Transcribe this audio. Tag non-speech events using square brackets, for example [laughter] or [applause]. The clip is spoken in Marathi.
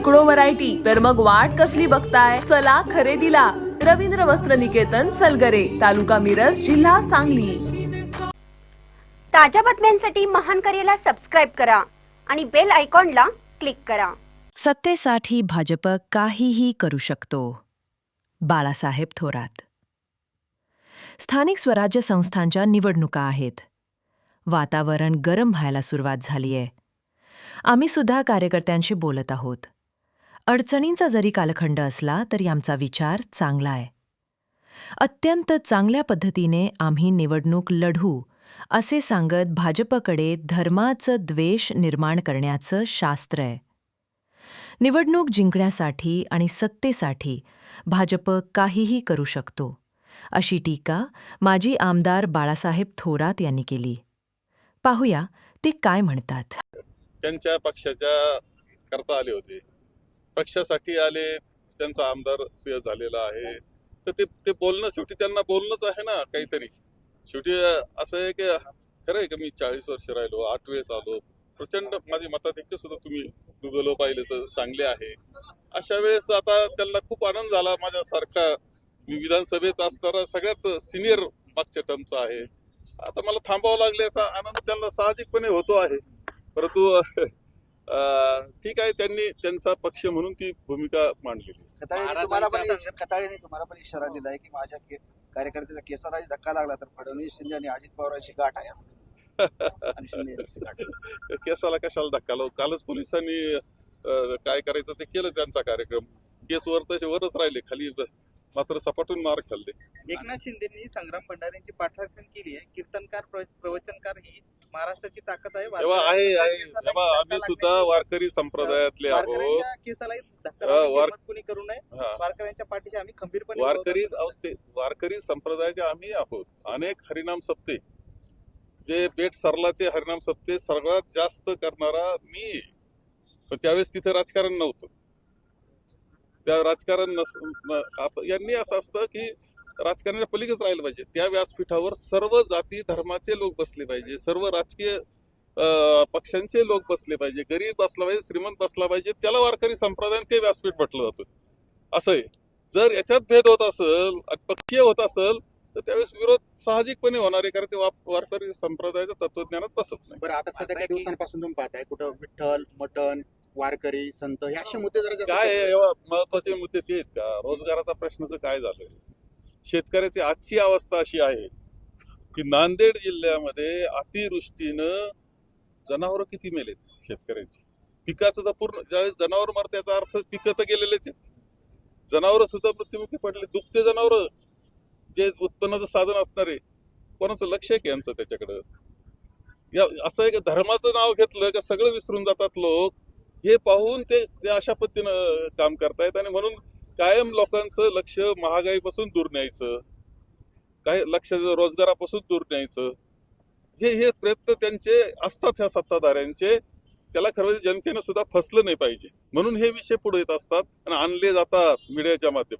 शेकडो व्हरायटी तर मग वाट कसली बघताय? चला खरेदीला. रवींद्र वस्त्र निकेतन सलगरे तालुका मिरज जिल्हा सांगली. ताज्या बातम्यांसाठी महान करेला सबस्क्राईब करा आणि बेल आयकॉनला क्लिक करा. सत्तेसाठी भाजप काहीही करू शकतो. बाळासाहेब थोरात. स्थानिक स्वराज्य संस्थांच्या निवडणुका आहेत. वातावरण गरम व्हायला सुरुवात झालीय. आम्ही सुद्धा कार्यकर्त्यांशी बोलत आहोत. अडचणींचा जरी कालखंड असला तरी आमचा विचार चांगला आहे. अत्यंत चांगल्या पद्धतीने आम्ही निवडणूक लढू असे सांगत भाजपकडे धर्माचं द्वेष निर्माण करण्याचं शास्त्र आहे. निवडणूक जिंकण्यासाठी आणि सत्तेसाठी भाजप काहीही करू शकतो अशी टीका माजी आमदार बाळासाहेब थोरात यांनी केली. पाहूया ते काय म्हणतात. त्यांच्या पक्षाच्या करता आले होते. पक्षासाठी आले त्यांचा आमदार झालेला आहे. तर ते ते बोलणं शेवटी त्यांना बोलणंच आहे ना काहीतरी. शेवटी असं आहे की खरं आहे का मी चाळीस वर्ष राहिलो आठ वेळेस आलो. प्रचंड माझे मताधिक्य सुद्धा तुम्ही गुगलवर पाहिले तर चांगले आहे. अशा वेळेस आता त्यांना खूप आनंद झाला. माझ्यासारखा मी विधानसभेत असणारा सगळ्यात सिनियर मागच्या टर्मचा आहे. आता मला थांबावं लागल्याचा आनंद त्यांना साहजिकपणे होतो आहे. परंतु ठीक आहे त्यांनी त्यांचा पक्ष म्हणून ती भूमिका मांडलेली. खताळेने तुम्हाला पण खताळेने तुम्हाला पण इशारा दिलाय की माझ्या कार्यकर्त्याचा केसाला धक्का लागला तर फडणवीस शिंदे आणि अजित पवारांची गाठ आहे असं. [laughs] केसाला कशाला धक्का लावू? कालच पोलिसांनी काय करायचं ते केलं त्यांचा कार्यक्रम. केस वर तसे वरच राहिले खाली मात्र सपाटून मार खाल्ले. एकनाथ शिंदेनी संग्राम भंडारेंची पाठराखण केली आहे. कीर्तनकार प्र- प्रवचनकार ही महाराष्ट्राची ताकद आहे तेव्हा आहे आहे. तेव्हा आम्ही सुद्धा वारकरी संप्रदायातले आहोत. वारकऱ्यांच्या हा, वार- कुणी करू नये. हा. वारकऱ्यांच्या पाठीशी आम्ही खंबीरपणे वारकरी आहोत. आहोत ते वारकरी संप्रदायाचे आम्ही आहोत. अनेक हरिनाम सप्ते. जे पेठ सरलाचे हरिनाम सप्ते सर्वात जास्त करणारा मी आहे. पण त्यावेळेस तिथे राजकारण नव्हतं. त्या राजकारण नस न- आप- यांनी असं असतं की राजकारणाच्या पलीकडेच राहिलं पाहिजे. त्या व्यासपीठावर सर्व जाती धर्माचे लोक बसले पाहिजे. सर्व राजकीय पक्षांचे लोक बसले पाहिजे. गरीब बसला पाहिजे श्रीमंत बसला पाहिजे त्याला वारकरी संप्रदायाने ते व्यासपीठ म्हटलं जातं. असं आहे. जर याच्यात भेद होत असेल पक्षीय होत असेल तर त्यावेळेस विरोध साहजिकपणे होणार आहे कारण ते वारकरी संप्रदायाच्या तत्वज्ञानात बसत नाही. बरं आता सध्या काही दिवसांपासून तुम्ही पाहताय कुठं विठ्ठल मटण वारकरी संत हे असे मुद्दे जरा काय महत्त्वाचे मुद्दे ते आहेत का? रोजगाराचा प्रश्नच काय झालंय? शेतकऱ्याची आजची अवस्था अशी आहे की नांदेड जिल्ह्यामध्ये अतिवृष्टीनं जनावरं किती मेलेत शेतकऱ्यांची? पिकाचं तर पूर्ण ज्यावेळेस जनावर मर याचा अर्थ पिकं तर गेलेलेच आहेत. जनावर सुद्धा मृत्युमुखी पडले दुखते जनावर जे उत्पन्नाचं साधन असणारे कोणाचं लक्ष आहे की यांचं त्याच्याकडं? या असं एक धर्माचं नाव घेतलं का सगळं विसरून जातात लोक. हे पाहून ते ते अशा पद्धतीनं काम करतायत आणि म्हणून कायम लोकांचं लक्ष महागाईपासून दूर न्यायचं. काय लक्ष रोजगारापासून दूर न्यायचं. हे हे प्रयत्न त्यांचे असतात ह्या सत्ताधाऱ्यांचे. त्याला खरं म्हणजे जनतेनं सुद्धा फसलं नाही पाहिजे. म्हणून हे विषय पुढे येत असतात आणि आणले जातात मीडियाच्या माध्यमात